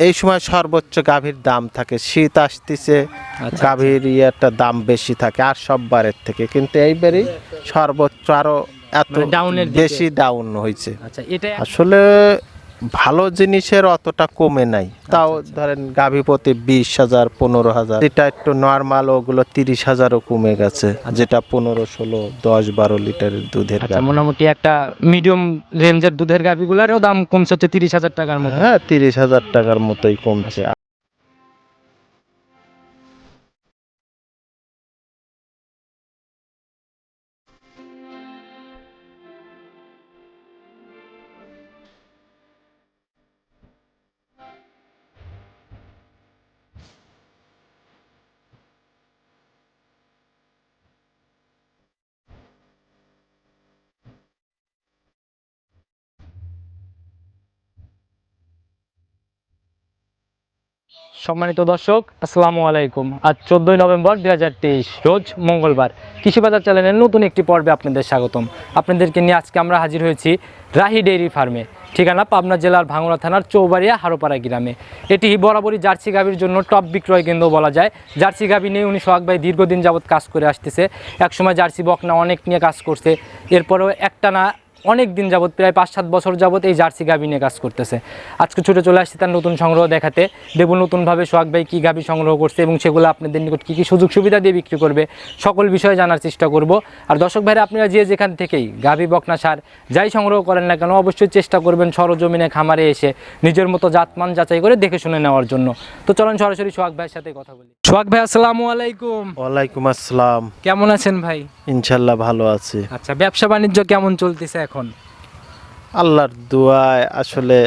এই সময় সর্বোচ্চ গাভীর দাম থাকে শীত আসতেছে আচ্ছা। গাভীর ইয়েটা দাম বেশি থাকে আর সব বারের থেকে কিন্তু এইবারই সর্বোচ্চ আরও এত মানে। বেশি ডাউন হয়েছে আচ্ছা আসলে ভালো জিনিসের অতটা কমে নাই। তাও ধরেন গাভী প্রতি বিশ হাজার পনেরো হাজার। যেটা একটু নর্মাল ওগুলো তিরিশ হাজারও কমে গেছে। যেটা পনেরো ষোলো দশ বারো লিটারের দুধের আচ্ছা মোটামুটি একটা মিডিয়াম রেঞ্জের দুধের গাভীগুলারও দাম কমছে হচ্ছে তিরিশ হাজার টাকার মতো। হ্যাঁ তিরিশ হাজার টাকার মতোই কমছে। সম্মানিত দর্শক, আসসালামু আলাইকুম। আজ চোদ্দোই নভেম্বর দুই হাজার তেইশ, রোজ মঙ্গলবার। কৃষিবাজার চ্যানেলের নতুন একটি পর্বে আপনাদের স্বাগতম। আপনাদেরকে নিয়ে আজকে আমরা হাজির হয়েছি রাহি ডেইরি ফার্মে, ঠিকানা পাবনা জেলার ভাঙড়া থানার চৌবাড়িয়া হারোপাড়া গ্রামে। এটি বরাবরই জার্সি গাভীর জন্য টপ বিক্রয় কেন্দ্র বলা যায়। জার্সি গাভী নিয়ে উনি সোহাগ ভাই দীর্ঘদিন যাবৎ কাজ করে আসতেছে। একসময় জার্সি বকনা অনেক নিয়ে কাজ করছে। এরপরেও একটা না অনেক দিন যাবত প্রায় পাঁচ সাত বছর যাবত এই জার্সি গাভী নিয়ে কাজ করতেছে। আজকে ছুটে চলে আসছি তার নতুন সংগ্রহ দেখাতে। দেখব নতুনভাবে সোহাগ ভাই কী গাভী সংগ্রহ করছে এবং সেগুলো আপনাদের নিকট কী কী সুযোগ সুবিধা দিয়ে বিক্রি করবে সকল বিষয়ে জানার চেষ্টা করব। আর দর্শক ভাইরা আপনারা যে যেখান থেকেই গাভী বকনা সার যাই সংগ্রহ করেন না কেন অবশ্যই চেষ্টা করবেন সরজমিনে খামারে এসে নিজের মতো জাতমান যাচাই করে দেখে শুনে নেওয়ার জন্য। তো চলুন সরাসরি সোহাগ ভাইয়ের সাথে কথা বলি। সোহাগ ভাই আসসালামু আলাইকুম। ওয়ালাইকুম আসসালাম। কেমন আছেন ভাই? ইনশাল্লাহ ভালো আছি। আচ্ছা ব্যবসা বাণিজ্য কেমন চলতেছে এখন? আল্লাহর দুয়ায় আসলে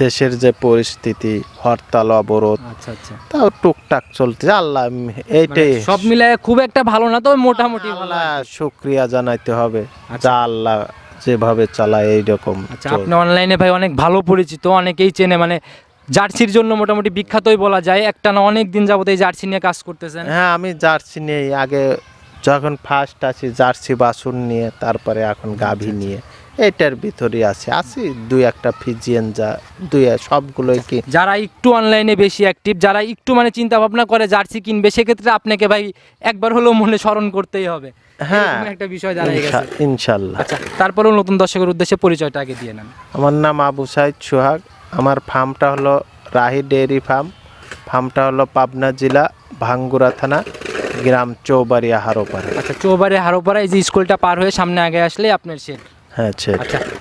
দেশের যে পরিস্থিতি হরতাল অবরোধ আচ্ছা আচ্ছা। তাও টুকটাক চলতেছে। আল্লাহ এইটাই মানে সব মিলায় খুব একটা ভালো না তবে মোটামুটি ভালো শুক্রিয়া জানাইতে হবে। আচ্ছা। যা আল্লাহ যেভাবে চালায় এইরকম আচ্ছা আপনি অনলাইনে ভাই অনেক ভালো পরিচিত অনেকেই চেনে। মানে জার্সির জন্য মোটামুটি বিখ্যাতই বলা যায়। একটা না অনেক দিন যাবত এই জার্সি নিয়ে কাজ করতেছেন। হ্যাঁ আমি জার্সি নেই আগে যখন ফার্স্ট আছি জার্সি বাসুন নিয়ে তারপরে এখন গাভী নিয়ে। এটার ভিতরে আছে। আছি দুই একটা ফিজিয়ান যা দুই সবগুলোই কি যারা একটু অনলাইনে বেশি অ্যাক্টিভ যারা একটু মানে চিন্তা ভাবনা করে জার্সি কিনবে সেক্ষেত্রে আপনাকে ভাই একবার হলেও মনে স্মরণ করতেই হবে। হ্যাঁ। একটা বিষয় দাঁড়িয়ে গেছে। ইনশা- ইনশাল্লাহ। আচ্ছা তারপরেও নতুন দর্শকের উদ্দেশ্যে পরিচয়টা আগে দিয়ে নেন। আমার নাম আবু সাইদ সোহাগ। আমার ফার্মটা হলো রাহি ডেয়ারি ফার্ম। ফার্মটা হলো পাবনা জেলা ভাঙ্গুরা থানা গ্রাম চৌবাড়িয়া হারোপাড়া। আচ্ছা চৌবারে হারোপাড়া এই যে স্কুলটা পার হয়ে সামনে আগে আসলে আপনার শেড ঠিক আচ্ছা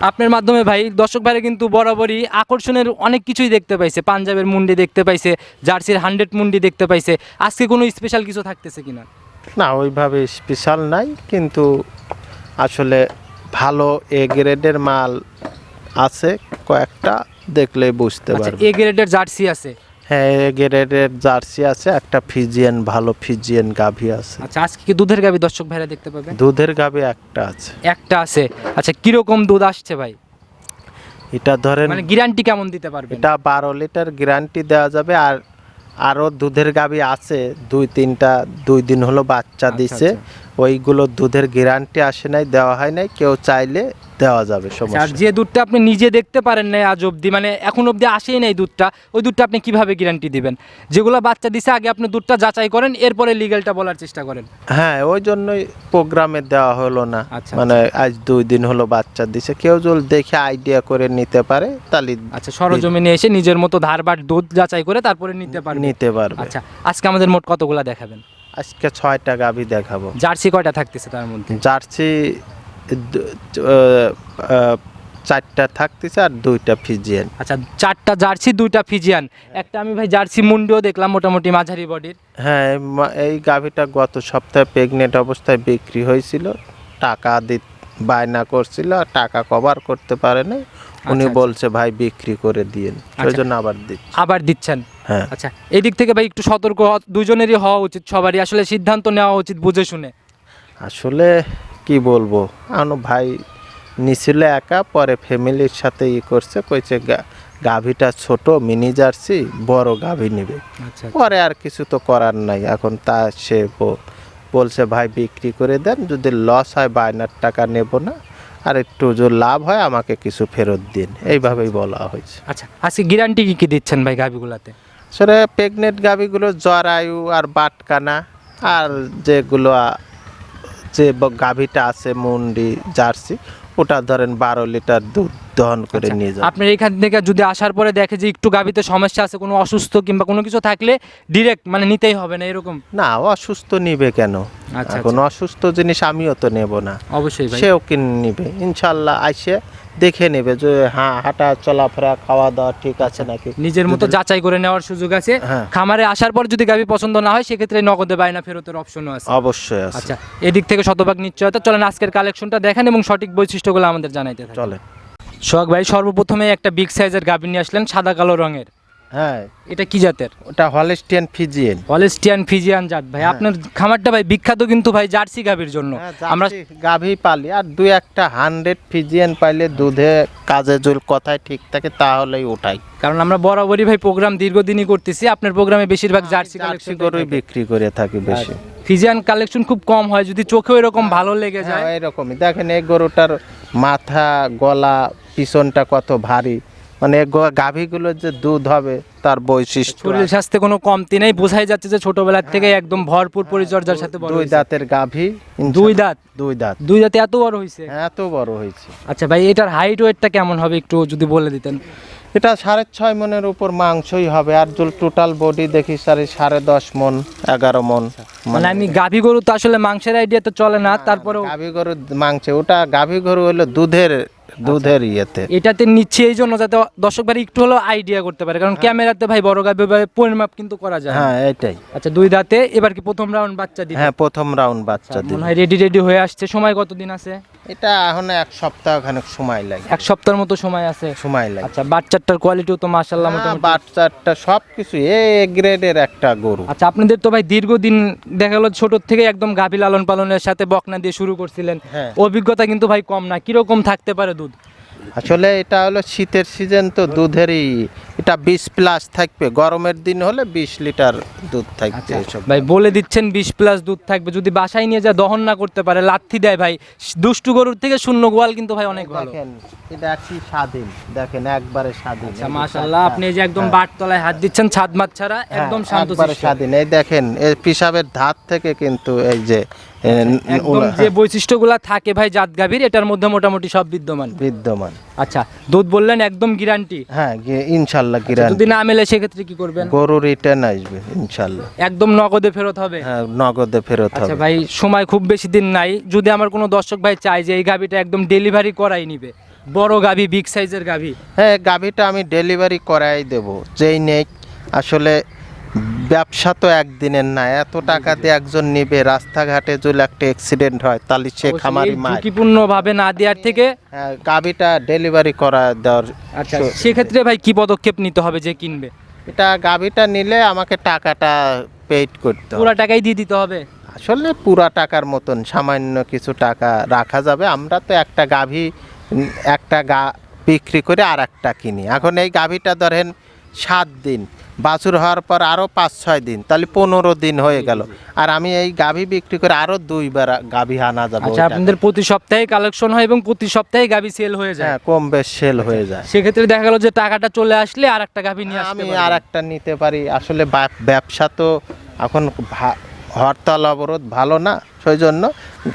আপনার মাধ্যমে ভাই দর্শক ভাইরা কিন্তু বরাবরই আকর্ষণের অনেক কিছুই দেখতে পাইছে। পাঞ্জাবের মুন্ডি দেখতে পাইছে জার্সির হান্ড্রেড মুন্ডি দেখতে পাইছে। আজকে কোনো স্পেশাল কিছু থাকতেছে কিনা? না ওইভাবে স্পেশাল নাই কিন্তু আসলে ভালো এ গ্রেডের মাল আছে কয়েকটা দেখলে বুঝতে আচ্ছা পারবে এ গ্রেডের জার্সি আছে। হ্যাঁ গ্রেডের জার্সি আছে একটা ফিজিয়ান ভালো ফিজিয়ান গাভী আছে। আচ্ছা আজকে কি দুধের গাবি দর্শক ভাইরা দেখতে পাবে? দুধের গাভী একটা আছে। একটা আছে। আচ্ছা কীরকম দুধ আসছে ভাই? এটা ধরেন মানে গ্যারান্টি কেমন দিতে পারবেন? এটা বারো লিটার গ্যারান্টি দেওয়া যাবে আর আরও দুধের গাভী আছে দুই তিনটা দুই দিন হলো বাচ্চা আচ্ছা, দিছে। ওইগুলো দুধের গ্যারান্টি আসে নাই দেওয়া হয় নাই কেউ চাইলে দেওয়া যাবে আচ্ছা, আর সমস্যা যে দুধটা আপনি নিজে দেখতে পারেন নাই আজ অবধি মানে এখন অবধি আসেই নাই দুধটা ওই দুধটা আপনি কীভাবে গ্যারান্টি দিবেন? যেগুলো বাচ্চা দিছে আগে আপনি দুধটা যাচাই করেন এরপরে লিগেলটা বলার চেষ্টা করেন। হ্যাঁ ওই জন্যই প্রোগ্রামে দেওয়া হলো না। আচ্ছা, মানে আজ দুই দিন হলো বাচ্চা দিছে কেউ যদি দেখে আইডিয়া করে নিতে পারে তাহলে আচ্ছা সরজমিনে এসে নিজের মতো ধারবার দুধ যাচাই করে তারপরে নিতে পারবেন নিতে পারবে। আচ্ছা আজকে আমাদের মোট কতগুলা দেখাবেন? আজকে ছয়টা গাভি দেখাবো। জার্সি কয়টা থাকতেছে তার মধ্যে? জার্সি চারটা থাকতেছে আর দুইটা ফিজিয়ান। আচ্ছা চারটা জার্সি দুইটা ফিজিয়ান। একটা আমি ভাই জার্সি মুন্ডিও দেখলাম মোটামুটি মাঝারি বডির। হ্যাঁ এই গাভীটা গত সপ্তাহে প্রেগনেন্ট অবস্থায় বিক্রি হয়েছিল। টাকা দি বায়না করছিল আর টাকা কভার করতে পারে না উনি আচ্ছা। বলছে ভাই বিক্রি করে দিয়েন। সেই জন্য আবার দিচ্ছি। আবার দিচ্ছেন? হ্যাঁ। আচ্ছা এই দিক থেকে ভাই একটু সতর্ক দুজনেরই হওয়া উচিত সবারই। আসলে সিদ্ধান্ত নেওয়া উচিত বুঝে শুনে। আসলে কি বলব? আনো ভাই নিছিল একা পরে ফ্যামিলির সাথে ই করছে কইছে গাভীটা ছোট মিনি জার্সি বড় গাভী নিবে। আচ্ছা পরে আর কিছু তো করার নাই। এখন তা সে বলছে ভাই বিক্রি করে দেন যদি লস হয় বায়নার টাকা নেব না আর একটু যদি লাভ হয় আমাকে কিছু ফেরত দিন। এইভাবেই বলা হয়েছে। আচ্ছা আজকে গ্যারান্টি কী কী দিচ্ছেন ভাই গাভিগুলাতে? আসলে প্রেগনেন্ট গাভিগুলো জরায়ু আর বাটকানা আর যেগুলো যে গাভীটা গাভিটা আছে মুন্ডি জার্সি ওটা ধরেন বারো লিটার দুধ। দহন করে আচ্ছা, নিয়ে যাবে। আপনার এখান থেকে যদি আসার পরে দেখে যে একটু গাভিতে সমস্যা আছে কোনো অসুস্থ কিংবা কোনো কিছু থাকলে ডিরেক্ট মানে নিতেই হবে না এরকম? না অসুস্থ নিবে কেন? আচ্ছা, এখন অসুস্থ জিনিস আমিও তো নেব না। অবশ্যই ভাই। সেও কিনে নিবে। ইনশাল্লাহ আইসে দেখে নেবে যে হ্যাঁ হাঁটা চলাফেরা খাওয়া দাওয়া ঠিক আছে নাকি? নিজের মতো যাচাই করে নেওয়ার সুযোগ আছে। হ্যাঁ। খামারে আসার পর যদি গাভি পছন্দ না হয় সেক্ষেত্রে নগদে বায়না ফেরতের অপশনও আছে। অবশ্যই আছে। আচ্ছা এদিক থেকে শতভাগ নিশ্চয়তা। চলেন আজকের কালেকশনটা দেখেন এবং সঠিক বৈশিষ্ট্যগুলো আমাদের জানাইতে থাকেন। চলে সোহাগ ভাই সর্বপ্রথমে একটা বিগ সাইজের গাভি নিয়ে আসলেন সাদা কালো রঙের। হ্যাঁ। এটা কি জাতের? ওটা হলেস্টিয়ান ফিজিয়েন হলেস্টিয়ান ফিজিয়ান জাত ভাই। হ্যাঁ। আপনার খামারটা ভাই বিখ্যাত কিন্তু ভাই জার্সি গাভির জন্য। আমরা গাভী পালি আর দুই একটা হান্ড্রেড ফিজিয়ান পাইলে দুধে কাজে জল কথায় ঠিক থাকে তাহলেই ওঠাই কারণ আমরা বরাবরই ভাই প্রোগ্রাম দীর্ঘদিনই করতেছি আপনার প্রোগ্রামে বেশিরভাগ জার্সি জার্সি কালেকশন গরুই বিক্রি করে থাকি বেশি। ফিজিয়ান কালেকশন খুব কম হয় যদি চোখেও এরকম ভালো লেগে যায়। হ্যাঁ এরকমই। দেখেন এই গরুটার মাথা গলা পিছনটা কত ভারী। মানে গাভীগুলোর যে দুধ হবে তার বৈশিষ্ট্য শরীর। স্বাস্থ্যে কোনো কমতি নেই। বোঝাই যাচ্ছে যে ছোটবেলার থেকে একদম ভরপুর পরিচর্যার সাথে দুই দাঁতের গাভী দুই দাঁত? দুই দাঁত। দুই দাঁতে এত বড় হয়েছে? এত বড় হয়েছে। আচ্ছা ভাই এটার হাইট ওয়েটটা কেমন হবে একটু যদি বলে দিতেন? এটা সাড়ে ছয় মনের উপর মাংসই হবে। আর যদি টোটাল বডি দেখি সাড়ে সাড়ে দশ মন এগারো মন। মানে আমি গাভী গরু তো আসলে মাংসের আইডিয়া তো চলে না তারপরে গাভী গরু মাংসে ওটা গাভী গরু হলো দুধের দুধের ইয়েতে। এটাতে নিচ্ছি এই জন্য যাতে দর্শক ভাই একটু হলেও আইডিয়া করতে পারে। কারণ ক্যামেরাতে ভাই বড় ভাই পরিমাপ কিন্তু করা যায় হ্যাঁ এটাই। আচ্ছা দুই দাঁতে এবার কি প্রথম রাউন্ড বাচ্চা দিবে? হ্যাঁ প্রথম রাউন্ড বাচ্চা আচ্ছা, দিবে। মনে রেডি রেডি হয়ে আসছে। সময় কতদিন আছে? এটা এখন এক সপ্তাহ খানিক সময় লাগে। এক সপ্তাহের মতো সময় আছে? সময় লাগে। আচ্ছা বাচ্চাটার কোয়ালিটিও তো মাশাল্লাহ হ্যাঁ, মোটামুটি। বাচ্চাটা সব কিছু এ গ্রেডের একটা গরু। আচ্ছা আপনাদের তো ভাই দীর্ঘদিন দেখা গেলো ছোট থেকে একদম গাভী লালন পালনের সাথে বকনা দিয়ে শুরু করছিলেন। হ্যাঁ। অভিজ্ঞতা কিন্তু ভাই কম না। কীরকম থাকতে পারে দুধ। আসলে এটা হলো শীতের সিজন তো দুধেরই এটা বিশ প্লাস থাকবে। গরমের দিন হলে বিশ লিটার দুধ থাকবে এসব। ভাই বলে দিচ্ছেন বিশ প্লাস দুধ থাকবে। যদি বাসায় নিয়ে যা দহন না করতে পারে লাথি দেয় ভাই। দুষ্টু গরুর থেকে শূন্য গোয়াল কিন্তু ভাই অনেক ভালো। দেখেন এটা কি স্বাধীন। দেখেন একবারে স্বাধীন। আচ্ছা মাশাল্লাহ আপনি এই যে একদম বাট তলায় হাত দিচ্ছেন ছাদ মাত ছাড়া একদম হ্যাঁ, শান্ত একবারে স্বাধীন। এই দেখেন এই পিসাবের ধাত থেকে কিন্তু এই যে একদম যে বৈশিষ্ট্যগুলা থাকে ভাই জাত গাভীর এটার মধ্যে মোটামুটি সব বিদ্যমান। বিদ্যমান। আচ্ছা দুধ বললেন একদম গ্যারান্টি হ্যাঁ ইনশাল্লাহ গিরান যদি না মেলে সেক্ষেত্রে কি করবেন? গরু রিটার্ন আসবে ইনশাল্লাহ। একদম নগদে ফেরত হবে? হ্যাঁ নগদে ফেরত আচ্ছা হবে। ভাই সময় খুব বেশি দিন নাই। যদি আমার কোনো দর্শক ভাই চায় যে এই গাভিটা একদম ডেলিভারি করাই নিবে বড় গাভি বিগ সাইজের গাভি? হ্যাঁ গাভীটা আমি ডেলিভারি করাই দেব যেই নেই আসলে ব্যবসা তো একদিনের না এত টাকা দিয়ে একজন নিবে রাস্তাঘাটে যদি একটা অ্যাক্সিডেন্ট হয় তাহলে সে খামারি মার ঝুঁকিপূর্ণ ভাবে না দেওয়ার থেকে হ্যাঁ গাভীটা ডেলিভারি করা দেওয়ার আচ্ছা সেক্ষেত্রে ভাই কি পদক্ষেপ নিতে হবে যে কিনবে? এটা গাভীটা নিলে আমাকে টাকাটা পেইড করতে হবে। পুরো টাকাই দিয়ে দিতে হবে? আসলে পুরা টাকার মতন সামান্য কিছু টাকা রাখা যাবে। আমরা তো একটা গাভী উম, একটা গা বিক্রি করে আর একটা কিনি। এখন এই গাভীটা ধরেন সাত দিন বাছুর হওয়ার পর আরও পাঁচ ছয় দিন তাহলে পনেরো দিন হয়ে গেল। আর আমি এই গাভী বিক্রি করে আরও দুইবার গাভী আনা যাবে আচ্ছা আপনাদের প্রতি সপ্তাহে কালেকশন হয় এবং প্রতি সপ্তাহে গাভী সেল হয়ে যায়। হ্যাঁ কম বেশ সেল হয়ে যায়। সেক্ষেত্রে দেখা গেল যে টাকাটা চলে আসলে আর একটা গাভি নিয়ে আমি আর একটা নিতে পারি। আসলে ব্যবসা তো এখন হরতাল অবরোধ ভালো না। সেই জন্য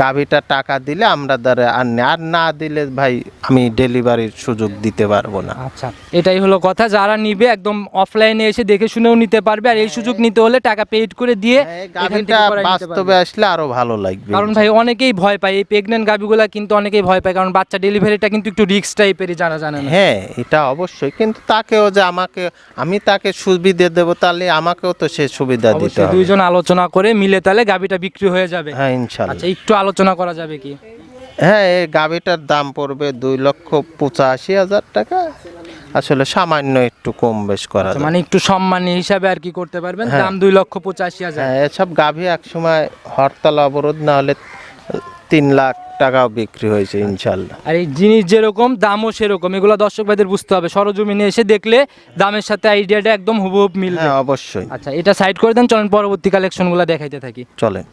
গাভীটা টাকা দিলে আমরা দ্বারা আর আর না দিলে ভাই আমি ডেলিভারির সুযোগ দিতে পারব না। আচ্ছা এটাই হলো কথা। যারা নিবে একদম অফলাইনে এসে দেখে শুনেও নিতে পারবে আর এই সুযোগ নিতে হলে টাকা পেইড করে দিয়ে হ্যাঁ, গাভীটা বাস্তবে আসলে আরও ভালো লাগবে। কারণ ভাই অনেকেই ভয় পায়। এই প্রেগনেন্ট গাভিগুলা কিন্তু অনেকেই ভয় পায়। কারণ বাচ্চা ডেলিভারিটা কিন্তু একটু রিস্ক টাইপেরই যারা জানে না। হ্যাঁ এটা অবশ্যই। কিন্তু তাকেও যে আমাকে আমি তাকে সুবিধা দেবো তাহলে আমাকেও তো সে সুবিধা দিতে হবে। দুইজন আলোচনা করে মিলে তাহলে গাভিটা বিক্রি হয়ে যাবে। হ্যাঁ ইনশাল্লাহ। আচ্ছা একটু আলোচনা করা যাবে কি? হ্যাঁ এই গাভীটার দাম পড়বে দুই লক্ষ পঁচাশি হাজার টাকা। আসলে সামান্য একটু কম বেশ করা আচ্ছা, মানে একটু সম্মানী হিসাবে আর কি করতে পারবেন হ্যাঁ। দাম দুই লক্ষ পঁচাশি হাজার। হ্যাঁ এসব গাভী এক সময় হরতাল অবরোধ না হলে তিন লাখ টাকাও বিক্রি হয়েছে ইনশাল্লাহ। আর এই জিনিস যেরকম দামও সেরকম এগুলো দর্শক ভাইদের বুঝতে হবে। সরজমিনে এসে দেখলে দামের সাথে আইডিয়াটা একদম হুবহুব মিলবে। হ্যাঁ অবশ্যই। আচ্ছা এটা সাইড করে দেন চলেন পরবর্তী কালেকশনগুলো দেখাইতে থাকি। চলেন।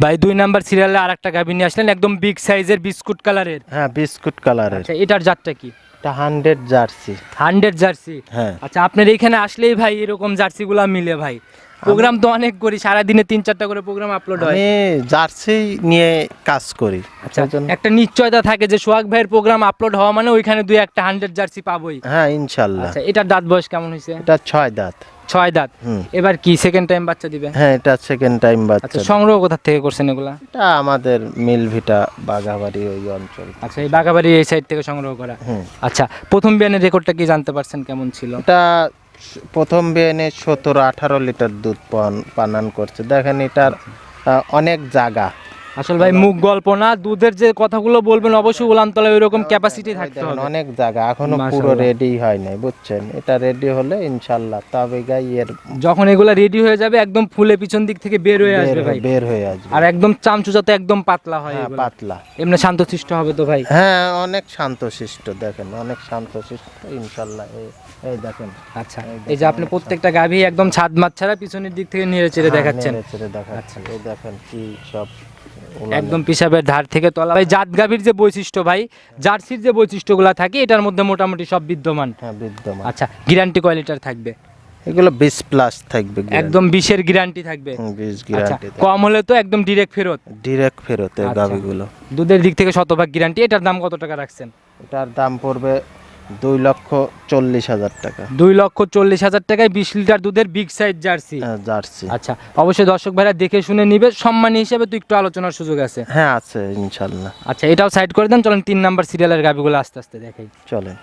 ভাই দুই নাম্বার সিরিয়ালে আর একটা গাভী নিয়ে আসলেন একদম বিগ সাইজের বিস্কুট কালারের হ্যাঁ বিস্কুট কালারের আচ্ছা এটার জাতটা কি? এটা হান্ড্রেড জার্সি হান্ড্রেড জার্সি হ্যাঁ। আচ্ছা আপনার এখানে আসলেই ভাই এরকম জার্সিগুলা মিলে ভাই। প্রোগ্রাম তো অনেক করি সারাদিনে তিন চারটা করে প্রোগ্রাম আপলোড হয়। আমি জার্সি নিয়ে কাজ করি আচ্ছা একটা নিশ্চয়তা থাকে যে সোহাগ ভাইয়ের প্রোগ্রাম আপলোড হওয়া মানে ওইখানে দুই একটা হান্ড্রেড জার্সি পাবোই। হ্যাঁ ইনশাল্লাহ। আচ্ছা এটার দাঁত বয়স কেমন হয়েছে? এটা ছয় দাঁত। ছয় দাঁত। এবার কি সেকেন্ড টাইম বাচ্চা দিবে? হ্যাঁ এটা সেকেন্ড টাইম আচ্ছা বাচ্চা সংগ্রহ কোথা থেকে করছেন এগুলা? এটা আমাদের মিলভিটা বাঘাবাড়ি ওই অঞ্চল। আচ্ছা এই বাগাবাড়ি এই সাইড থেকে সংগ্রহ করা। আচ্ছা প্রথম বিয়ানের রেকর্ডটা কি জানতে পারছেন কেমন ছিল? এটা প্রথম বিয়ানে সতেরো আঠারো লিটার দুধ পান- পানান করছে। দেখেন এটার অনেক জায়গা। আসলে ভাই মুখ গল্প না দুধের যে কথাগুলো বলবেন অবশ্যই উলানতলায় ওইরকম ক্যাপাসিটি থাকতে হবে। অনেক জায়গা এখনও পুরো রেডি হয় নাই বুঝছেন? এটা রেডি হলে ইনশাল্লাহ তবে গাই এর যখন এগুলা রেডি হয়ে যাবে একদম ফুলে পিছন দিক থেকে বের হয়ে আসবে ভাই। বের হয়ে আসবে। আর একদম চামচু যাতে একদম পাতলা হয় হ্যাঁ পাতলা। এমনি শান্তশিষ্ট হবে তো ভাই। হ্যাঁ অনেক শান্তশিষ্ট দেখেন অনেক শান্তশিষ্ট ইনশাল্লাহ এই- এই দেখেন। আচ্ছা এই যে আপনি প্রত্যেকটা গাভী একদম ছাদ মাছ ছাড়া পিছনের দিক থেকে নেড়ে চেড়ে হ্যাঁ, দেখাচ্ছেন। দেখাচ্ছেন এই দেখেন কি সব একদম পিসাবের ধার থেকে তলা। ভাই জাত গাভীর যে বৈশিষ্ট্য ভাই জার্সির যে বৈশিষ্ট্যগুলো থাকে এটার মধ্যে মোটামুটি সব বিদ্যমান। হ্যাঁ বিদ্যমান। আচ্ছা গ্যারান্টি কোয়ালিটার থাকবে? এগুলো বিশ প্লাস থাকবে একদম বিশের গ্যারান্টি থাকবে? বিশ আচ্ছা গ্যারান্টি কম হলে তো একদম ডিরেক্ট ফেরত। ডিরেক্ট ফেরত এই আচ্ছা। গাভিগুলো। দুধের দিক থেকে শতভাগ গ্যারান্টি এটার দাম কত টাকা রাখছেন? এটার দাম পড়বে দুই লক্ষ চল্লিশ হাজার টাকা। দুই লক্ষ চল্লিশ হাজার টাকায় বিশ লিটার দুধের বিগ সাইজ জার্সি। হ্যাঁ, জার্সি। আচ্ছা অবশ্যই দর্শক ভাইরা দেখে শুনে নিবে সম্মানী হিসেবে তো একটু আলোচনার সুযোগ আছে। হ্যাঁ আছে ইনশাল্লাহ। আচ্ছা এটাও সাইড করে দেন চলেন তিন নাম্বার সিরিয়ালের গাভিগুলো আস্তে আস্তে দেখাই। চলেন।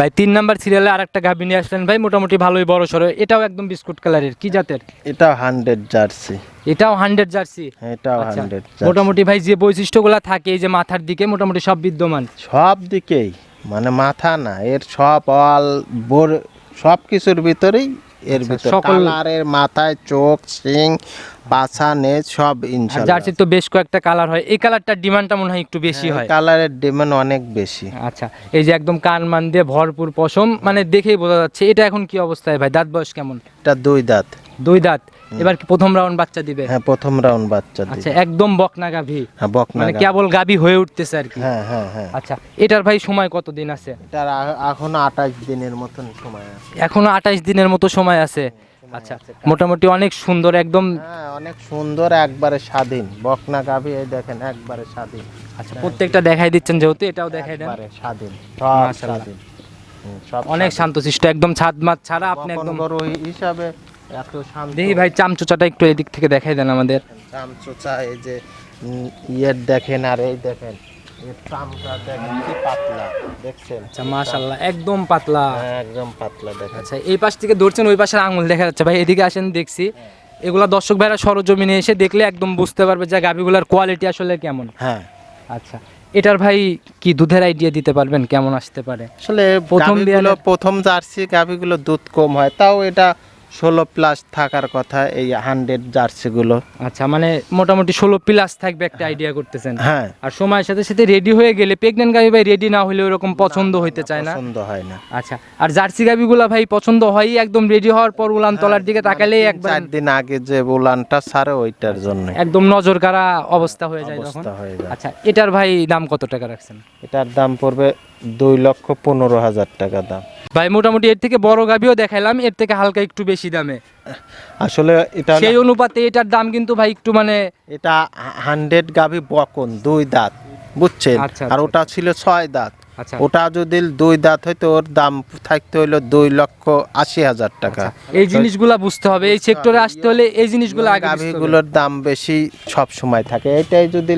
ভাই তিন নাম্বার সিরিয়ালে আর একটা গাভি নিয়ে আসলেন ভাই মোটামুটি ভালোই বড় সড়ো। এটাও একদম বিস্কুট কালারের কি জাতের? এটাও হান্ড্রেড জার্সি এটাও হান্ড্রেড জার্সি এটাও আচ্ছা, হান্ড্রেড মোটামুটি ভাই যে বৈশিষ্ট্যগুলো থাকে এই যে মাথার দিকে মোটামুটি সব বিদ্যমান। সব দিকেই মানে মাথা না এর সব অল বোর সব কিছুর ভিতরেই এর ভিতর সকল- কালারের মাথায় চোখ সিং পাছা নেজ সব আর ইনশাল্লাহ জার্সির তো বেশ কয়েকটা কালার হয়। এই কালারটার ডিমান্ডটা মনে হয় একটু বেশি হয় কালারের ডিমান্ড অনেক বেশি। আচ্ছা এই যে একদম কান মান দিয়ে ভরপুর পশম মানে দেখেই বোঝা যাচ্ছে। এটা এখন কি অবস্থায় ভাই? দাঁত বয়স কেমন? এটা দুই দাঁত। দুই দাঁত। এবার কি প্রথম রাউন্ড বাচ্চা দিবে? হ্যাঁ প্রথম রাউন্ড বাচ্চা দিবে। আচ্ছা একদম বকনা গাভী। হ্যাঁ বকনা মানে কেবল গাভী হয়ে উঠতেছে আর কি। হ্যাঁ হ্যাঁ হ্যাঁ। আচ্ছা এটার ভাই সময় কতদিন আছে? এটার এখনও আঠাশ দিনের মতন সময় আছে। এখনও আঠাশ দিনের মতো সময় আছে? আচ্ছা মোটামুটি অনেক সুন্দর একদম হ্যাঁ অনেক সুন্দর একবারে স্বাধীন। বকনা গাভী এই দেখেন একবারে স্বাধীন। আচ্ছা প্রত্যেকটা দেখাই দিচ্ছেন যেহেতু এটাও দেখাই দেন। একবারে স্বাধীন সব স্বাধীন। অনেক। শান্তশিষ্ট একদম ছাদ মাছ ছাড়া আপনি একদম হিসাবে দেখি ভাই চামচুচাটা একটু এদিক থেকে দেখাই দেন আমাদের। চামচোচা এই যে ইয়ের দেখেন আর এই দেখেন। আচ্ছা একদম পাতলা। হ্যাঁ, একদম পাতলা দেখেন। আচ্ছা এই পাশ থেকে ধরছেন ওই পাশের আঙুল দেখা যাচ্ছে। ভাই এদিকে আসেন দেখছি। এগুলা দর্শক ভাইরা সরজমিনে এসে দেখলে একদম বুঝতে পারবে যে গাভিগুলার কোয়ালিটি আসলে কেমন। হ্যাঁ। আচ্ছা এটার ভাই কি দুধের আইডিয়া দিতে পারবেন? কেমন আসতে পারে? আসলে প্রথম প্রথম জার্সি গাভিগুলো দুধ কম হয়। তাও এটা ষোলো প্লাস থাকার কথা এই হান্ড্রেড জার্সিগুলো। আচ্ছা মানে মোটামুটি ষোলো প্লাস থাকবে একটা আইডিয়া করতেছেন। হ্যাঁ। আর সময়ের সাথে সাথে রেডি হয়ে গেলে প্রেগনেন্ট গাভি ভাই রেডি না হলে ওরকম পছন্দ হইতে চায় না। পছন্দ হয় না। আচ্ছা আর জার্সি গাভিগুলা ভাই পছন্দ হয়ই একদম রেডি হওয়ার পর উলান তলার দিকে তাকালেই মানে একবার চার দিন আগে যে উলানটা ছাড়ে ওইটার জন্য একদম নজর কাড়া অবস্থা হয়ে যায় তখন। অবস্থা হয়ে যায়। আচ্ছা এটার ভাই দাম কত টাকা রাখছেন? এটার দাম পড়বে দুই লক্ষ পনেরো হাজার টাকা দাম। ভাই মোটামুটি এর থেকে বড় গাভিও দেখাইলাম এর থেকে হালকা একটু বেশি দামে। আসলে এটা সেই অনুপাতে এটার দাম কিন্তু ভাই একটু মানে এটা হান্ড্রেড গাভি বকন দুই দাঁত বুঝছেন? আচ্ছা, আর আচ্ছা। ওটা ছিল ছয় দাঁত। আচ্ছা। ওটা যদি দুই দাঁত হইতো ওর দাম থাকতে হইল দুই লক্ষ আশি হাজার টাকা। এই জিনিসগুলা বুঝতে হবে এই সেক্টরে আসতে হলে এই জিনিসগুলো। গাভিগুলোর দাম বেশি সব সময় থাকে। এটাই যদি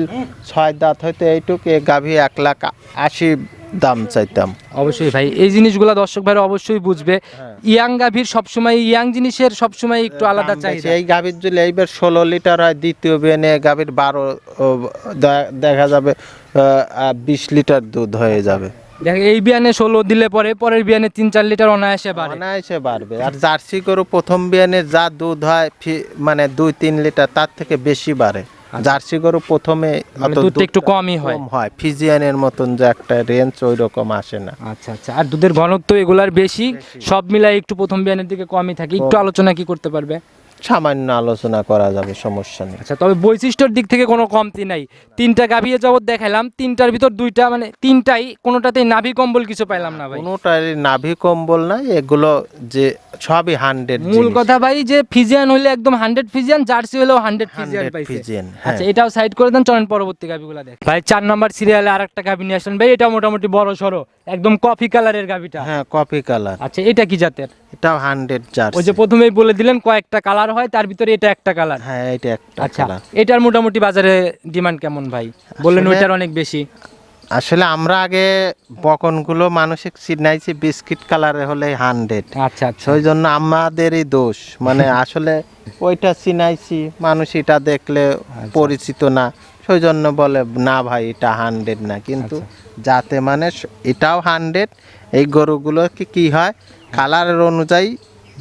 ছয় দাঁত হইতো এইটুকু গাভি এক লাখ আশি দাম চাইতাম। অবশ্যই ভাই এই জিনিসগুলা দর্শক ভাইরা অবশ্যই বুঝবে। হ্যাঁ। ইয়াং গাভীর সবসময় ইয়াং জিনিসের সবসময় একটু আলাদা। চাহিদা। এই গাভীর যদি এইবার ষোলো লিটার হয় দ্বিতীয় বেনে গাভীর বারো দেখা যাবে বিশ লিটার দুধ হয়ে যাবে। দেখ এই বিয়ানে ষোলো দিলে পরে পরের বিয়ানে তিন চার লিটার অনায়াসে বাড়ে। অনায়াসে বাড়বে। আর জার্সি গরু প্রথম বিয়ানে যা দুধ হয় মানে দুই তিন লিটার তার থেকে বেশি বাড়ে। জার্সি গরু প্রথমে মানে দুধটা একটু কমই হয়। হয়। ফিজিয়ানের মতন যে একটা রেঞ্জ ওই রকম আসে না। আচ্ছা আচ্ছা। আর দুধের ঘনত্ব এগুলার বেশি। সব মিলাই একটু প্রথম বিয়ানের দিকে কমই থাকে। একটু আলোচনা কি করতে পারবে? সামান্য আলোচনা করা যাবে সমস্যা নেই। আচ্ছা তবে বৈশিষ্ট্যের দিক থেকে কোনো কমতি নাই। তিনটা গাভিয়ে যাবত দেখাইলাম তিনটার ভিতর দুইটা মানে তিনটাই কোনোটাতেই নাভি কম্বল কিছু পাইলাম না ভাই। কোনোটারই নাভি কম্বল নাই এগুলো যে সবই হান্ড্রেড মূল কথা ভাই যে ফিজিয়ান হইলে একদম হান্ড্রেড ফিজিয়ান জার্সি হলেও হান্ড্রেড ফিজিয়ান ফিজিয়ান, হ্যাঁ। আচ্ছা এটাও সাইড করে দেন চলেন পরবর্তী গাভিগুলো দেখ। ভাই চার নাম্বার সিরিয়ালে আর একটা গাভি নিয়ে আসলেন ভাই এটা মোটামুটি বড় সড়ো। একদম কফি কালারের গাভিটা হ্যাঁ কফি কালার আচ্ছা এটা কি জাতের? এটা হান্ড্রেড জার্সি। ওই যে প্রথমেই বলে দিলেন কয়েকটা কালার হয় তার ভিতরে এটা একটা কালার হ্যাঁ এটা একটা আচ্ছা এটার মোটামুটি বাজারে ডিমান্ড কেমন ভাই? বললেন ওইটার অনেক বেশি। আসলে আমরা আগে বকনগুলো মানসিক চিনাইছি বিস্কিট কালারে হলে হান্ড্রেড আচ্ছা আচ্ছা। সেই জন্য আমাদেরই দোষ। মানে আসলে ওইটা চিনাইছি মানুষ এটা দেখলে আচ্ছা। পরিচিত না। জন্য বলে না ভাই এটা হান্ড্রেড না কিন্তু আচ্ছা। যাতে মানে এটাও হান্ড্রেড এই গরুগুলোকে কি হয় কালারের অনুযায়ী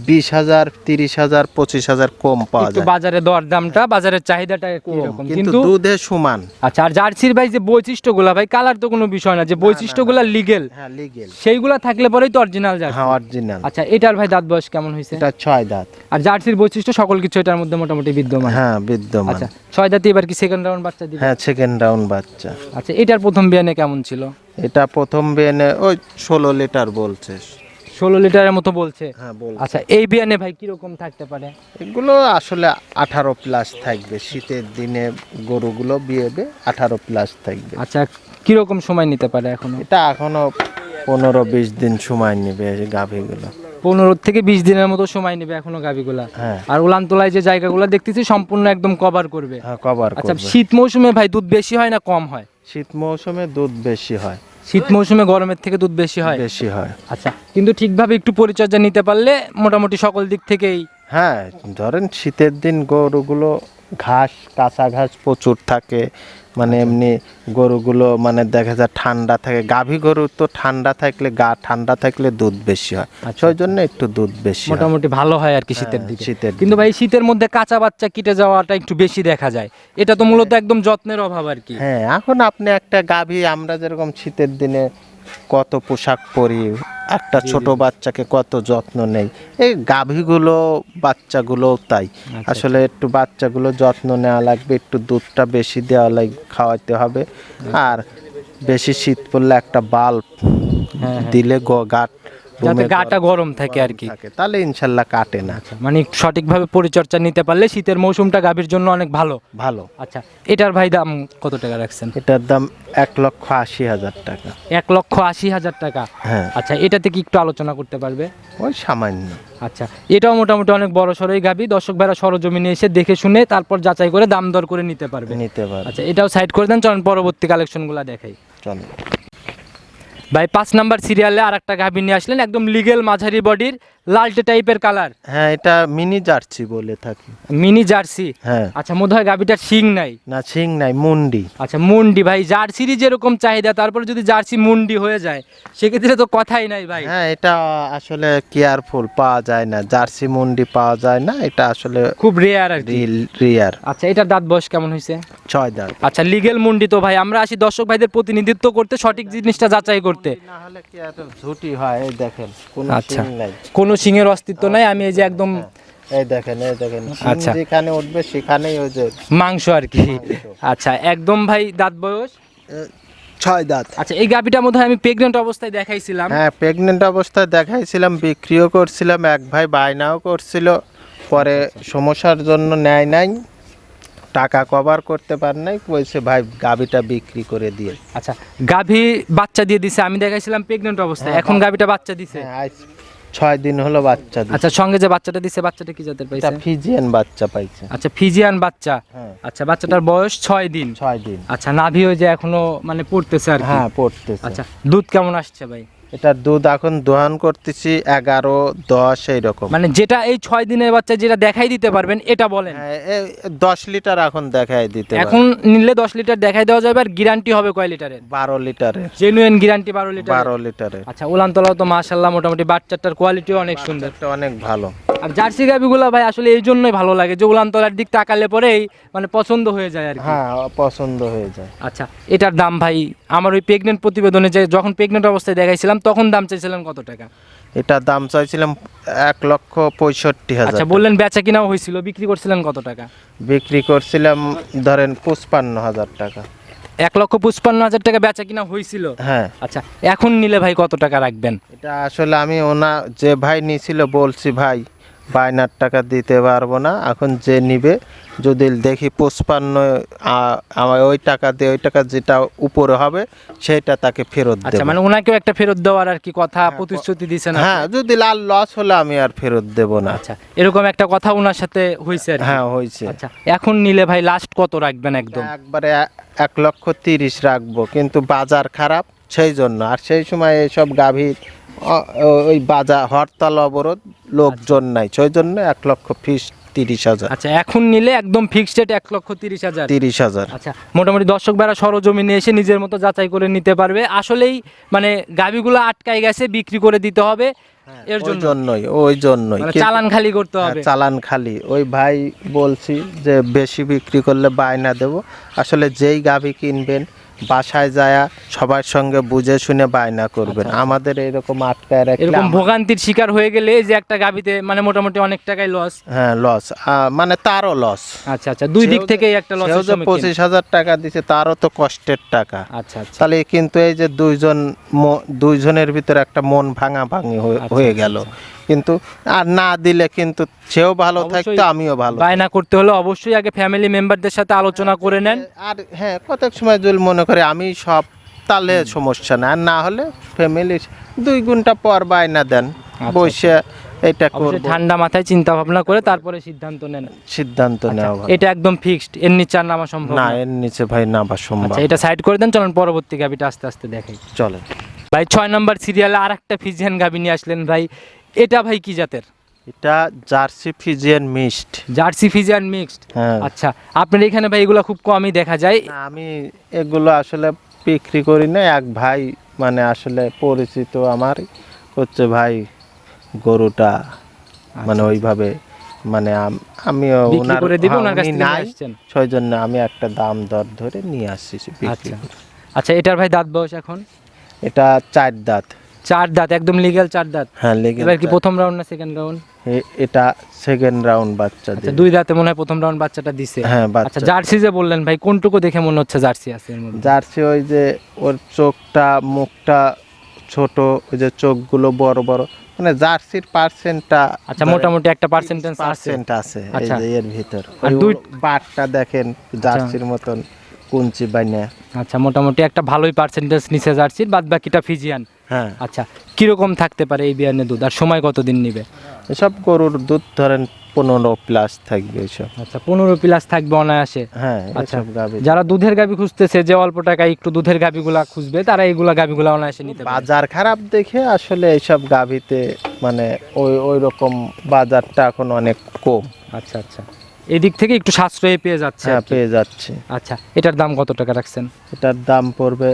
বিশ হাজার তিরিশ হাজার পঁচিশ হাজার কম পাওয়া যায়। বাজারে দর দামটা বাজারের চাহিদাটা কিন্তু দুধে সমান। আচ্ছা আর জার্সির ভাই যে বৈশিষ্ট্যগুলা ভাই কালার তো কোনো বিষয় না যে বৈশিষ্ট্যগুলা লিগেল হ্যাঁ লিগেল সেইগুলা থাকলে পরেই তো অরিজিনাল জার্সি। হ্যাঁ অরিজিনাল আচ্ছা এটার ভাই দাঁত বয়স কেমন হয়েছে? এটা ছয় দাঁত। আর জার্সির বৈশিষ্ট্য সকল কিছু এটার মধ্যে মোটামুটি বিদ্যমান? হ্যাঁ বিদ্যমান। আচ্ছা ছয় দাঁতে এবার কি সেকেন্ড রাউন্ড বাচ্চা দিবে? হ্যাঁ সেকেন্ড রাউন্ড বাচ্চা। আচ্ছা এটার প্রথম বিয়ানে কেমন ছিল? এটা প্রথম বেনে ওই ষোলো লিটার বলছে। ষোলো লিটারের মতো বলছে। হ্যাঁ বল আচ্ছা এই বিয়ানে ভাই কীরকম থাকতে পারে? এগুলো আসলে আঠারো প্লাস থাকবে। শীতের দিনে গরুগুলো বিয়েবে আঠারো প্লাস থাকবে। আচ্ছা কীরকম সময় নিতে পারে এখনও? এটা এখনও পনেরো বিশ দিন সময় নেবে গাভীগুলো। পনেরো থেকে বিশ দিনের মতো সময় নেবে এখনও গাভিগুলা। হ্যাঁ। আর উলানতলায় যে জায়গাগুলো দেখতেছি সম্পূর্ণ একদম কভার করবে। হ্যাঁ কভার আচ্ছা করবে। শীত মৌসুমে ভাই দুধ বেশি হয় না কম হয়? শীত মৌসুমে দুধ বেশি হয়। শীত মৌসুমে গরমের থেকে দুধ বেশি হয়? বেশি হয়। আচ্ছা কিন্তু ঠিকভাবে একটু পরিচর্যা নিতে পারলে মোটামুটি সকল দিক থেকেই হ্যাঁ ধরেন শীতের দিন গরুগুলো ঘাস কাঁচা ঘাস প্রচুর থাকে। মানে এমনি গরুগুলো মানে দেখা যায় ঠান্ডা থাকে। গাভী গরু তো ঠান্ডা থাকলে গা ঠান্ডা থাকলে দুধ বেশি হয়। আচ্ছা। সেই জন্য একটু দুধ বেশি মোটামুটি ভালো হয় আর কি শীতের হ্যাঁ, দিকে। শীতের কিন্তু ভাই শীতের মধ্যে কাঁচা বাচ্চা কেটে যাওয়াটা একটু বেশি দেখা যায়। এটা তো মূলত একদম যত্নের অভাব আর কি। হ্যাঁ এখন আপনি একটা গাভী আমরা যেরকম শীতের দিনে কত পোশাক পরি একটা ছোট বাচ্চাকে কত যত্ন নেই। এই গাভীগুলো বাচ্চাগুলো তাই। আচ্ছা, আসলে একটু বাচ্চাগুলো যত্ন নেওয়া লাগবে একটু দুধটা বেশি দেওয়া লাগবে খাওয়াতে হবে। আর বেশি শীত পড়লে একটা বাল্ব হ্যাঁ, দিলে গ- গাট যাতে গাটা গরম থাকে আর কি। থাকে। তাহলে ইনশাল্লাহ কাটে না। মানে সঠিকভাবে পরিচর্যা নিতে পারলে শীতের মৌসুমটা গাভীর জন্য অনেক ভালো। ভালো। আচ্ছা এটার ভাই দাম কত টাকা রাখছেন? এটার দাম এক লক্ষ আশি হাজার টাকা। এক লক্ষ আশি হাজার টাকা? হ্যাঁ। আচ্ছা এটাতে কি একটু আলোচনা করতে পারবে? ওই সামান্য। আচ্ছা এটাও মোটামুটি অনেক বড় সড়ই গাবি দর্শক ভাইরা সরজমিনে এসে দেখে শুনে তারপর যাচাই করে দাম দর করে নিতে পারবে। নিতে পারে আচ্ছা এটাও সাইড করে দেন চলুন পরবর্তী কালেকশনগুলো দেখাই। চলো ভাই পাঁচ নাম্বার সিরিয়ালে আর একটা গাভি নিয়ে আসলেন একদম লিগেল মাঝারি বডির লালটে টাইপের কালার হ্যাঁ এটা মিনি জার্সি বলে থাকি। মিনি জার্সি হ্যাঁ। আচ্ছা মনে হয় গাভিটার শিং নাই? না শিং নাই মুন্ডি। আচ্ছা মুন্ডি ভাই জার্সিরই যেরকম চাহিদা তারপরে যদি জার্সি মুন্ডি হয়ে যায় সেক্ষেত্রে তো কথাই নাই ভাই। হ্যাঁ এটা আসলে কেয়ারফুল পাওয়া যায় না। জার্সি মুন্ডি পাওয়া যায় না এটা আসলে খুব রেয়ার আর কি। রিয়ার আচ্ছা এটার দাঁত বয়স কেমন হয়েছে? ছয় দাঁত। আচ্ছা লিগেল মুন্ডি তো ভাই আমরা আসি দর্শক ভাইদের প্রতিনিধিত্ব করতে সঠিক জিনিসটা যাচাই করতে। না হলে কি এত ঝুটি হয়? এই দেখেন কোনো আচ্ছা। কোনো সিংয়ের অস্তিত্ব নাই আমি এই যে একদম এই দেখেন এই দেখেন আচ্ছা। যেখানে উঠবে সেখানেই ওই যে মাংস আর কি। আচ্ছা একদম ভাই দাঁত বয়স? ছয় দাঁত। আচ্ছা এই গাভিটার মধ্যে আমি প্রেগনেন্ট অবস্থায় দেখাইছিলাম। হ্যাঁ প্রেগনেন্ট অবস্থায় দেখাইছিলাম বিক্রিও করছিলাম এক ভাই বায়নাও করছিল পরে সমস্যার জন্য নেয় নাই। টাকা কভার করতে পার নাই কইছে ভাই গাবিটা বিক্রি করে দিয়ে। আচ্ছা গাভি বাচ্চা দিয়ে দিছে আমি দেখাইছিলাম প্রেগনেন্ট অবস্থায় এখন গাভিটা বাচ্চা দিছে? হ্যাঁ, আজ ছয় দিন হলো বাচ্চা আচ্ছা সঙ্গে যে বাচ্চাটা দিছে বাচ্চাটা কি জাতের এটা পাইছে ফিজিয়ান বাচ্চা পাইছে। আচ্ছা ফিজিয়ান বাচ্চা। হ্যাঁ। আচ্ছা বাচ্চাটার বয়স ছয় দিন। ছয় দিন। আচ্ছা নাভি হয়ে যে এখনও মানে পড়তেছে আর কি। হ্যাঁ পড়তেছে। আচ্ছা দুধ কেমন আসছে ভাই? এটা দুধ এখন দোহান করতেছি এগারো দশ এইরকম। মানে যেটা এই ছয় দিনের বাচ্চা যেটা দেখাই দিতে পারবেন এটা বলেন। হ্যাঁ, দশ লিটার এখন দেখাই দিতে এখন নিলে দশ লিটার দেখাই দেওয়া যাবে আর গ্যারান্টি হবে কয় লিটারের? বারো লিটারের। জেনুইন গ্যারান্টি বারো লিটার বারো লিটারে আচ্ছা উলানতলা তো মাশাল্লাহ মোটামুটি বাচ্চাটার কোয়ালিটিও অনেক সুন্দর। অনেক ভালো। আর জার্সি গাভিগুলো ভাই আসলে এই জন্যই ভালো লাগে যে উলানতলার দিক তাকালে পরেই মানে পছন্দ হয়ে যায় আর কি। হ্যাঁ পছন্দ হয়ে যায়। আচ্ছা এটার দাম ভাই আমার ওই প্রেগনেন্ট প্রতিবেদনে যে যখন প্রেগনেন্ট অবস্থায় দেখাইছিলাম তখন দাম চাইছিলেন কত টাকা? এটা দাম চাইছিলাম এক লক্ষ পঁয়ষট্টি হাজার আচ্ছা বললেন বেচা কিনাও হয়েছিল বিক্রি করছিলেন কত টাকা? বিক্রি করছিলাম ধরেন পঁচপান্ন হাজার টাকা। এক লক্ষ পঁচপান্ন হাজার টাকা বেচা কিনা হয়েছিল? হ্যাঁ। আচ্ছা এখন নিলে ভাই কত টাকা রাখবেন? এটা আসলে আমি ওনা যে ভাই নিয়েছিল বলছি ভাই বায়নার টাকা দিতে পারব না। এখন যে নিবে যদি দেখি পঁচপান্ন আমার ওই টাকা দিয়ে ওই টাকা যেটা উপরে হবে সেইটা তাকে ফেরত আচ্ছা দেবো। মানে ওনাকেও একটা ফেরত দেওয়ার আর কি কথা প্রতিশ্রুতি দিয়েছেন? হ্যাঁ যদি লাল লস হলে আমি আর ফেরত দেব না। আচ্ছা এরকম একটা কথা ওনার সাথে হয়েছে হ্যাঁ হয়েছে আচ্ছা এখন নিলে ভাই লাস্ট কত রাখবেন একদম? একবারে এক লক্ষ তিরিশ রাখব কিন্তু বাজার খারাপ সেই জন্য। আর সেই সময় এইসব গাভীর ওই বাজার হরতাল অবরোধ লোকজন নাই। সেই জন্য এক লক্ষ ফিস তিরিশ হাজার। আচ্ছা এখন নিলে একদম ফিক্সড রেট এক লক্ষ তিরিশ হাজার। তিরিশ হাজার। আচ্ছা মোটামুটি দর্শক বেড়া সরজমিনে এসে নিজের মতো যাচাই করে নিতে পারবে। আসলেই মানে গাবিগুলো আটকাই গেছে বিক্রি করে দিতে হবে। এর জন্যই ওই জন্যই। মানে চালান খালি করতে হ্যাঁ, হবে। চালান খালি। ওই ভাই বলছি যে বেশি বিক্রি করলে বায়না দেব। আসলে যেই গাভী কিনবেন বাসায় যায়া সবার সঙ্গে বুঝে শুনে বায়না করবেন। আমাদের এরকম আটকায় রাখলে আচ্ছা, এরকম ভোগান্তির শিকার হয়ে গেলে যে একটা গাবিতে মানে মোটামুটি অনেক টাকাই লস হ্যাঁ লস মানে তারও লস আচ্ছা আচ্ছা দুই দিক থেকে একটা লস সেও যে পঁচিশ হাজার টাকা দিছে তারও তো কষ্টের টাকা। আচ্ছা আচ্ছা। তাহলে কিন্তু এই যে দুইজন দুইজনের ভিতরে একটা মন ভাঙা ভাঙি হয়ে- আচ্ছা, আচ্ছা, গেল। কিন্তু আর না দিলে কিন্তু সেও ভালো থাকতো আমিও ভালো বায়না করতে হলে অবশ্যই আগে ফ্যামিলি মেম্বারদের সাথে আলোচনা করে নেন। আর হ্যাঁ কত সময় যদি মনে করে আমি সব তাহলে সমস্যা না আর না হলে ফ্যামিলি দুই ঘণ্টা পর বায়না দেন বসে এটা আচ্ছা, অবশ্যই করব। ঠান্ডা মাথায় চিন্তা ভাবনা করে তারপরে সিদ্ধান্ত নেন। সিদ্ধান্ত নেওয়া ভালো। এটা একদম ফিক্সড এর নিচে আর নামা সম্ভব না এর নিচে ভাই না বা সম্ভব। আচ্ছা এটা সাইড করে দেন চলুন পরবর্তী গাবিটা আস্তে আস্তে দেখাই। চলে ভাই ছয় নম্বর সিরিয়ালে আর একটা ফিজিয়ান গাবি নিয়ে আসলেন ভাই। এটা ভাই কি জাতের? এটা Jersey Friesian mixed. Jersey Friesian mixed? হ্যাঁ। আচ্ছা আপনার এখানে ভাই এগুলো খুব কমই দেখা যায়। আমি এগুলো আসলে বিক্রি করি না এক ভাই মানে আসলে পরিচিত আমার হচ্ছে ভাই গরুটা মানে ওইভাবে মানে আম- আমিও আচ্ছা, ওনার করে দিবে, ওনার কাছ নাই। সেই জন্য আমি একটা দাম দর ধরে নিয়ে আসছি আচ্ছা। আচ্ছা এটার ভাই দাঁত বয়স এখন? এটা চার দাঁত। চার দাঁত একদম লিগ্যাল চার দাঁত। হ্যাঁ লেগে এবার কি প্রথম রাউন্ড না সেকেন্ড রাউন্ড এটা সেকেন্ড রাউন্ড বাচ্চা আচ্ছা। দুই দাঁতে মনে হয় প্রথম রাউন্ড বাচ্চাটা দিছে। হ্যাঁ আচ্ছা জার্সি যে বললেন ভাই কোনটুকু দেখে মনে হচ্ছে জার্সি আছে এর মধ্যে? জার্সি ওই যে ওর চোখটা মুখটা ছোট ওই যে চোখগুলো বড় বড়। মানে জার্সির পার্সেন্টটা আচ্ছা মোটামুটি একটা পার্সেন্টেজ আছে। পার্সেন্ট আছে এই আচ্ছা। যে এর ভিতর। আর দুই- বাটটা দেখেন জার্সির মতন কুঞ্চি বাইনা আচ্ছা মোটামুটি একটা ভালোই পার্সেন্টেজ নিচে জার্সির বাদ বাকিটা ফিজিয়ান। হ্যাঁ। আচ্ছা কীরকম থাকতে পারে এই বিয়ানের দুধ? আর সময় কতদিন নিবে? এসব গরুর দুধ ধরেন পনেরো প্লাস থাকবে এসব। আচ্ছা পনেরো প্লাস থাকবে অনায়াসে? হ্যাঁ আচ্ছা গাভী। যারা দুধের গাবি খুঁজতেছে যে অল্প টাকায় একটু দুধের গাবিগুলা খুঁজবে তারা এইগুলা গাবিগুলা অনায়াসে নিতে বাজার খারাপ দেখে আসলে এইসব গাভীতে মানে ওই ওই রকম বাজারটা এখন অনেক কম। আচ্ছা আচ্ছা। এদিক থেকে একটু সাশ্রয়ে পেয়ে যাচ্ছে হ্যাঁ। পেয়ে যাচ্ছে। আচ্ছা এটার দাম কত টাকা রাখছেন? এটার দাম পড়বে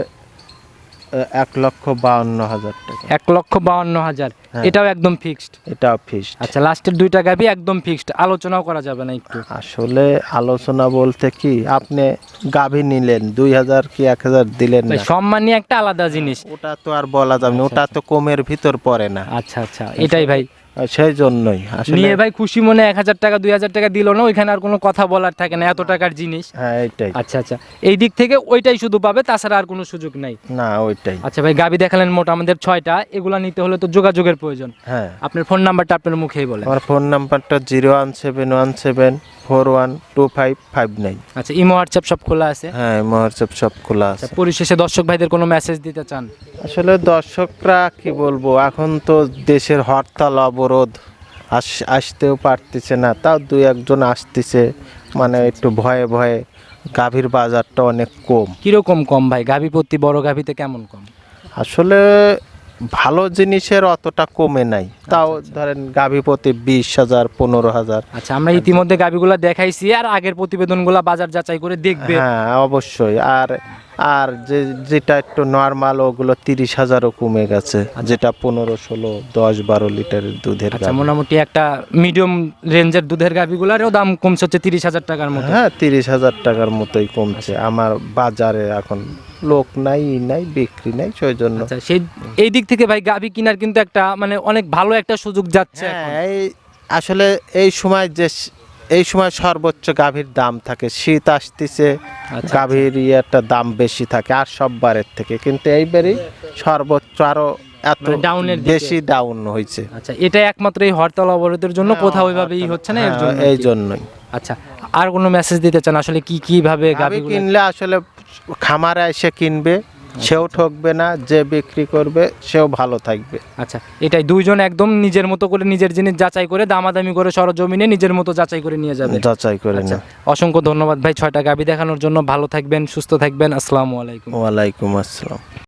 এক লক্ষ বাউন্ন হাজার টাকা। এক লক্ষ বাউন্ন হাজার। হ্যাঁ। এটাও একদম ফিক্সড এটাও ফিক্সড আচ্ছা লাস্টের দুইটা গাবি একদম ফিক্সড আলোচনাও করা যাবে না একটু। আসলে আলোচনা বলতে কি আপনি গাভী নিলেন দুই হাজার কি এক হাজার দিলেন না? সম্মানী একটা আলাদা জিনিস। ওটা তো আর বলা যাবে না ওটা তো কমের ভিতর পড়ে না। আচ্ছা আচ্ছা এটাই ভাই। সেই জন্যই আসলে নিয়ে ভাই খুশি মনে এক হাজার টাকা দুই হাজার টাকা দিল না ওইখানে আর কোনো কথা বলার থাকে না এত টাকার জিনিস। হ্যাঁ এইটাই। আচ্ছা আচ্ছা। এই দিক থেকে ওইটাই শুধু পাবে তাছাড়া আর কোনো সুযোগ নাই। না ওইটাই। আচ্ছা ভাই গাবি দেখালেন মোট আমাদের ছয়টা এগুলো নিতে হলে তো যোগাযোগের প্রয়োজন। হ্যাঁ। আপনার ফোন নাম্বারটা আপনার মুখেই বলেন। আমার ফোন নাম্বারটা zero one seven one seven four one two five five nine. আচ্ছা ইমো হোয়াটসঅ্যাপ সব খোলা আছে? হ্যাঁ মহোৎসব সব খোলা আচ্ছা আছে। পরিশেষে দর্শক ভাইদের কোনো মেসেজ দিতে চান? আসলে দর্শকরা কি বলব এখন তো দেশের হরতাল অবরোধ আস আসতেও পারতেছে না। তাও দুই একজন আসতেছে মানে একটু ভয়ে ভয়ে গাভীর বাজারটা অনেক কম। কীরকম কম ভাই? গাভি প্রতি বড় গাভিতে কেমন কম? আসলে ভালো জিনিসের অতটা কমে নাই। তাও ধরেন গাভী প্রতি বিশ হাজার পনেরো হাজার। আচ্ছা আমরা ইতিমধ্যে গাবিগুলা দেখাইছি আর আগের প্রতিবেদনগুলা বাজার যাচাই করে দেখবে। হ্যাঁ অবশ্যই। আর আর যে যেটা একটু নর্মাল ওগুলো তিরিশ হাজারও কমে গেছে যেটা পনেরো ষোলো দশ বারো লিটারের দুধের আচ্ছা মোটামুটি একটা মিডিয়াম রেঞ্জের দুধের গাভিগুলারও দাম কমছে হচ্ছে তিরিশ হাজার টাকার মতো। হ্যাঁ তিরিশ হাজার টাকার মতোই কমছে। আমার বাজারে এখন লোক নাই ই নাই বিক্রি নাই সেই জন্য। আচ্ছা সেই এই দিক থেকে ভাই গাভি কেনার কিন্তু একটা মানে অনেক ভালো একটা সুযোগ যাচ্ছে এখন। হ্যাঁ এই আসলে এই সময় যে এই সময় সর্বোচ্চ গাভীর দাম থাকে। শীত আসতেছে আচ্ছা, গাভীর ইয়েটা দাম বেশি থাকে আর সব বারের থেকে। কিন্তু এইবারই সর্বোচ্চ আরও এত মানে down এর দিকে। বেশি ডাউন হয়েছে। আচ্ছা এটা একমাত্র এই হরতাল অবরোধের জন্য কোথাও ওইভাবেই হচ্ছে না এর হ্যাঁ, জন্য এই জন্যই। আচ্ছা আর কোনো মেসেজ দিতে চান? আসলে কি কীভাবে গাভী গাভি কিনলে আসলে খামারে এসে কিনবে। সেও ঠকবে না যে বিক্রি করবে সেও ভালো থাকবে। আচ্ছা এটাই দুইজন একদম নিজের মতো করে নিজের জিনিস যাচাই করে দামাদামি করে সরজমিনে নিজের মতো যাচাই করে নিয়ে যাবে। যাচাই করে আচ্ছা না অসংখ্য ধন্যবাদ ভাই ছয়টা গাভি দেখানোর জন্য। ভালো থাকবেন সুস্থ থাকবেন। আসসালামু আলাইকুম। ওয়ালাইকুম আসসালাম।